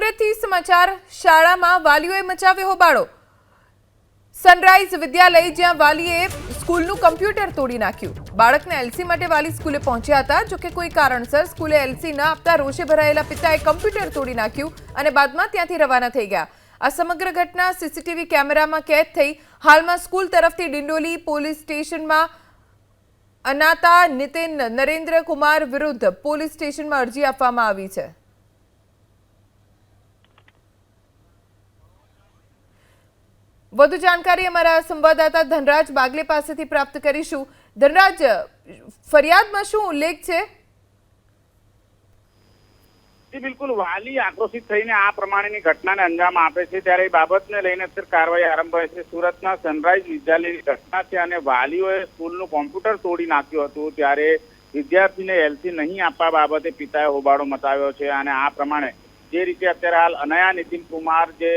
સુરતથી સમાચાર. શાળામાં વાલીઓએ મચાવ્યો હોબાળો. સનરાઈઝ વિદ્યાલય જ્યાં વાલીએ સ્કૂલનું કમ્પ્યુટર તોડી નાખ્યું. બાળકને એલસી માટે વાલી સ્કૂલે પહોંચ્યા હતા, જોકે કોઈ કારણસર સ્કૂલે એલસી ન આપતા રોષે ભરાયેલા પિતાએ કમ્પ્યુટર તોડી નાખ્યું અને બાદમાં ત્યાંથી રવાના થઈ ગયા. આ સમગ્ર ઘટના સીસીટીવી કેમેરામાં કેદ થઈ. હાલમાં સ્કૂલ તરફથી ડિંડોલી પોલીસ સ્ટેશનમાં અનાતા નીતિન નરેન્દ્ર કુમાર વિરુદ્ધ પોલીસ સ્ટેશનમાં અરજી આપવામાં આવી છે. વધુ જાણકારી અમારા સંવાદદાતા ધનરાજ બાગલે પાસેથી પ્રાપ્ત કરીશું. ધનરાજ, ફરિયાદમાં શું ઉલ્લેખ છે? બિલકુલ. વાલી આક્રોશિત થઈને આ પ્રમાણેની ઘટનાને અંજામ આપે છે ત્યારે એ બાબતને લઈને અત્યારે કાર્યવાહી આરંભ હોય છે. સુરતના સનરાઈઝ વિદ્યાલયની ઘટના છે અને વાલીઓએ સ્કૂલનું કોમ્પ્યુટર તોડી નાખ્યું હતું ત્યારે વિદ્યાર્થીને એલસી નહીં આપવા બાબતે પિતાએ હોબાળો મચાવ્યો છે અને આ પ્રમાણે જે રીતે અત્યારે હાલ અનયા નીતિન કુમાર જે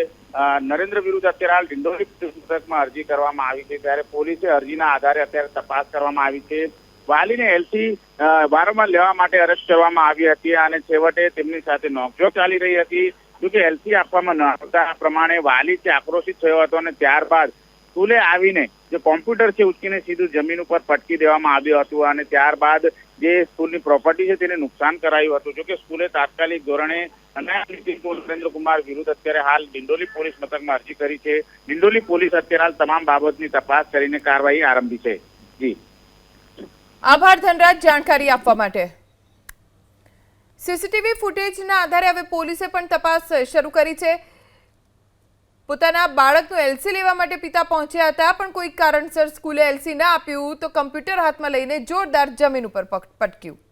નરેન્દ્ર વિરુદ્ધ અત્યારે હાલ ડિંડોલી પોલીસ અરજી કરવામાં આવી છે. ત્યારે પોલીસે અરજીના આધારે અત્યારે તપાસ કરવામાં આવી છે. વાલીને એલસી વારંવાર લેવા માટે અરેસ્ટ કરવામાં આવી હતી અને છેવટે તેમની સાથે નોકઝોક ચાલી રહી હતી. જોકે એલસી આપવામાં ન આવતા પ્રમાણે વાલી છે આક્રોશિત થયો હતો અને ત્યારબાદ સ્કૂલે આવીને જે કોમ્પ્યુટર છે ઉચકીને સીધું જમીન ઉપર પટકી દેવામાં આવ્યું હતું અને ત્યારબાદ જે સ્કૂલની પ્રોપર્ટી છે તેને નુકસાન કરાયું હતું. જોકે સ્કૂલે તાત્કાલિક ધોરણે નરેન્દ્ર વિરુદ્ધ અત્યારે હાલ ડિંડોલી પોલીસ મથકમાં અરજી કરી છે. ડિંડોલી પોલીસ અત્યારે હાલ તમામ બાબતની તપાસ કરીને કાર્યવાહી આરંભી છે. જી. આભાર ધનરાજ, જાણકારી આપવા માટે. સીસીટીવી ફૂટેજના આધારે હવે પોલીસે પણ તપાસ શરૂ કરી છે. પોતાના બાળકનું એલસી લેવા માટે પિતા પહોંચ્યા હતા, પણ કોઈ કારણસર સ્કૂલે એલસી ના આપ્યું તો કમ્પ્યુટર હાથમાં લઈને જોરદાર જમીન ઉપર પટક્યું.